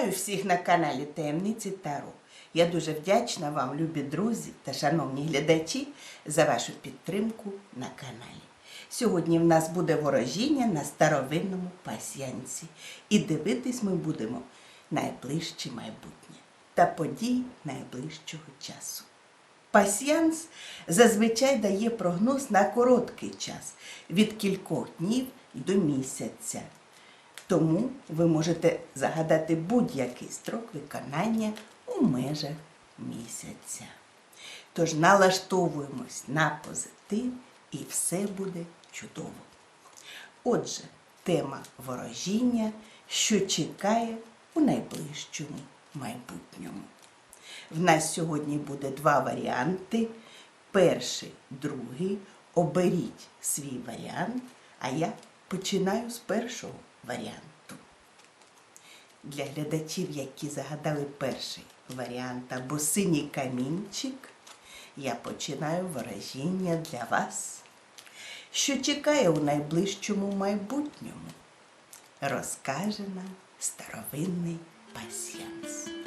Вітаю всіх на каналі Таємниці Таро. Я дуже вдячна вам, любі друзі та шановні глядачі, за вашу підтримку на каналі. Сьогодні в нас буде ворожіння на старовинному пасьянці. І дивитись ми будемо найближче майбутнє та події найближчого часу. Пасьянс зазвичай дає прогноз на короткий час від кількох днів до місяця. Тому ви можете загадати будь-який строк виконання у межах місяця. Тож налаштовуємось на позитив і все буде чудово. Отже, тема ворожіння, що чекає у найближчому майбутньому. В нас сьогодні буде два варіанти. Перший, другий. Оберіть свій варіант, а я починаю з першого варіанту. Для глядачів, які загадали перший варіант або синій камінчик, я починаю вражіння для вас, що чекає у найближчому майбутньому, розкаже нам старовинний пасьянс.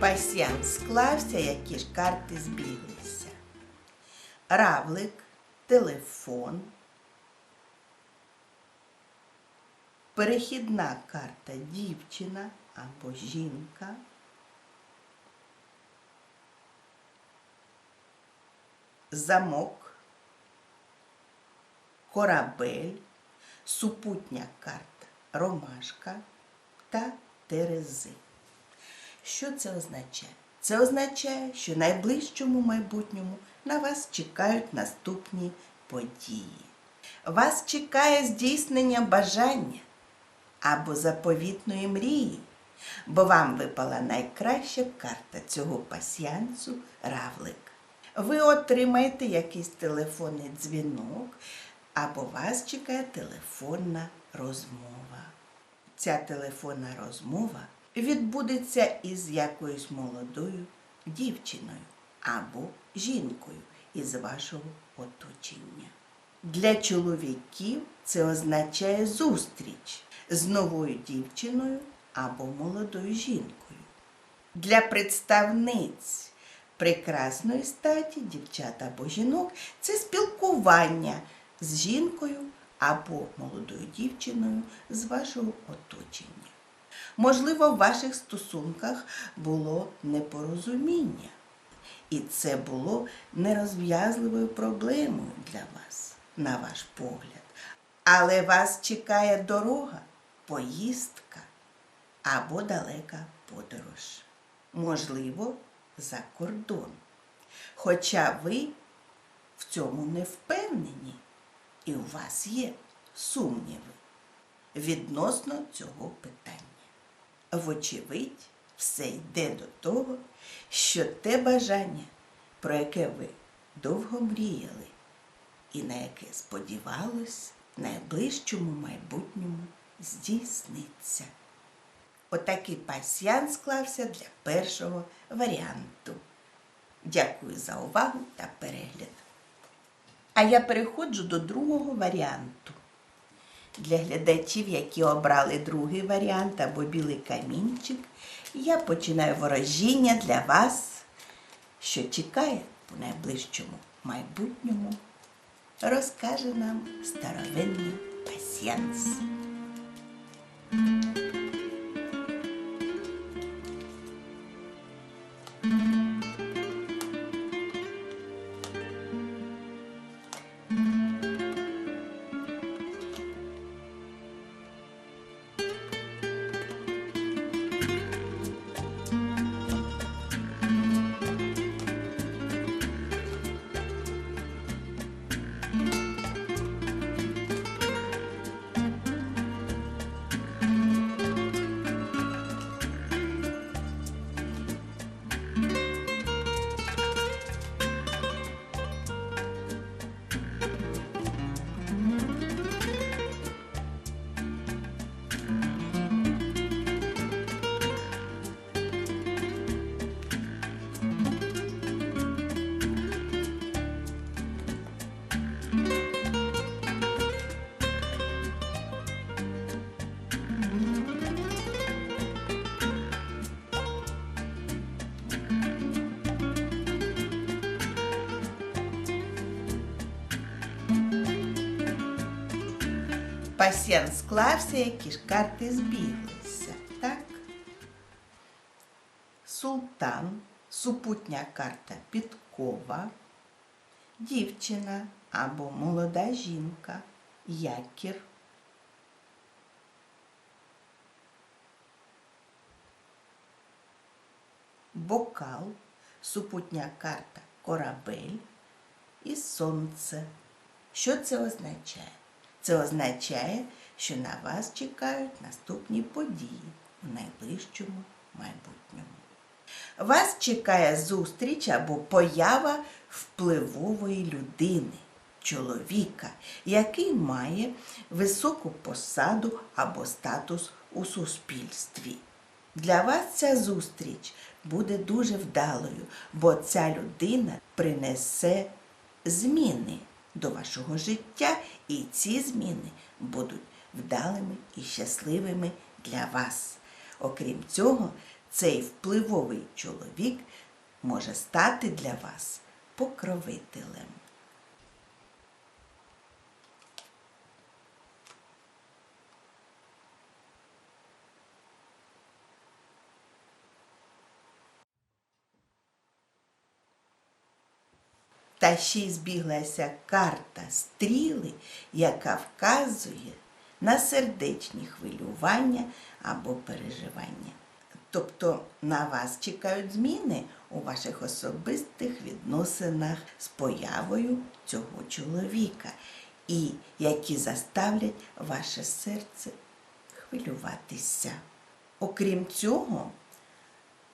Пасьян склався, які ж карти збіглися. Равлик, телефон, перехідна карта дівчина або жінка, замок, корабель, супутня карта ромашка та терези. Що це означає? Це означає, що найближчому майбутньому на вас чекають наступні події. Вас чекає здійснення бажання або заповітної мрії, бо вам випала найкраща карта цього пасьянцу равлик. Ви отримаєте якийсь телефонний дзвінок, або вас чекає телефонна розмова. Ця телефонна розмова відбудеться із якоюсь молодою дівчиною або жінкою із вашого оточення. Для чоловіків це означає зустріч з новою дівчиною або молодою жінкою. Для представниць прекрасної статі, дівчат або жінок, це спілкування з жінкою або молодою дівчиною з вашого оточення. Можливо, в ваших стосунках було непорозуміння, і це було нерозв'язливою проблемою для вас, на ваш погляд. Але вас чекає дорога, поїздка або далека подорож. Можливо, за кордон. Хоча ви в цьому не впевнені, і у вас є сумніви відносно цього питання. Вочевидь, все йде до того, що те бажання, про яке ви довго мріяли, і на яке сподівалось, в найближчому майбутньому здійсниться. Отакий пасьян склався для першого варіанту. Дякую за увагу та перегляд. А я переходжу до другого варіанту. Для глядачів, які обрали другий варіант або білий камінчик, я починаю ворожіння для вас, що чекає у найближчому майбутньому, розкаже нам старовинний пасьянс. Пасьян склався, які ж карти збіглися, так? Султан, супутня карта підкова, дівчина або молода жінка, якір. Бокал, супутня карта корабель і сонце. Що це означає? Це означає, що на вас чекають наступні події у найближчому майбутньому. Вас чекає зустріч або поява впливової людини, чоловіка, який має високу посаду або статус у суспільстві. Для вас ця зустріч буде дуже вдалою, бо ця людина принесе зміни до вашого життя, і ці зміни будуть вдалими і щасливими для вас. Окрім цього, цей впливовий чоловік може стати для вас покровителем. Та ще й збіглася карта стріли, яка вказує на сердечні хвилювання або переживання. Тобто на вас чекають зміни у ваших особистих відносинах з появою цього чоловіка, і які заставлять ваше серце хвилюватися. Окрім цього,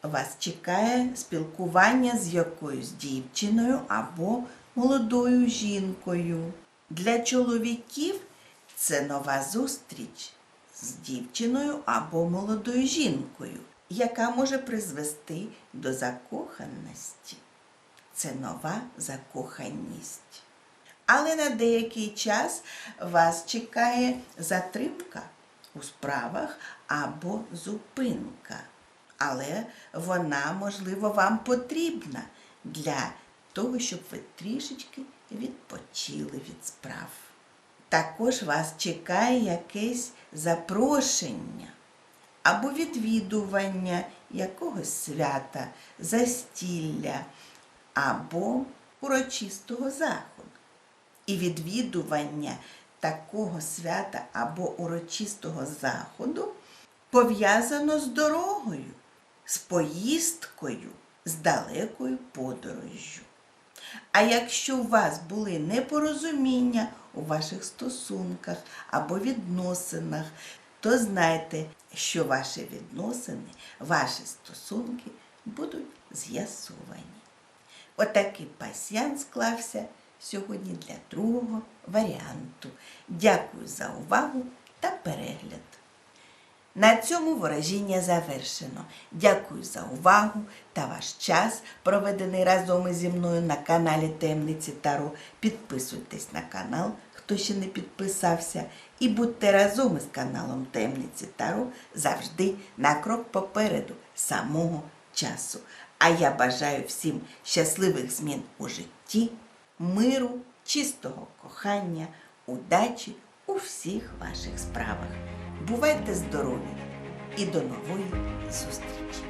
вас чекає спілкування з якоюсь дівчиною або молодою жінкою. Для чоловіків це нова зустріч з дівчиною або молодою жінкою, яка може призвести до закоханості. Це нова закоханість. Але на деякий час вас чекає затримка у справах або зупинка але вона, можливо, вам потрібна для того, щоб ви трішечки відпочили від справ. Також вас чекає якесь запрошення або відвідування якогось свята, застілля або урочистого заходу. І відвідування такого свята або урочистого заходу пов'язано з дорогою з поїздкою, з далекою подорожжю. А якщо у вас були непорозуміння у ваших стосунках або відносинах, то знайте, що ваші відносини, ваші стосунки будуть з'ясовані. Отакий пасьян склався сьогодні для другого варіанту. Дякую за увагу та перегляд. На цьому ворожіння завершено. Дякую за увагу та ваш час, проведений разом ізі мною на каналі Темниці Таро. Підписуйтесь на канал, хто ще не підписався, і будьте разом із каналом Темниці Таро завжди на крок попереду самого часу. А я бажаю всім щасливих змін у житті, миру, чистого кохання, удачі у всіх ваших справах. Бувайте здорові і до нової зустрічі!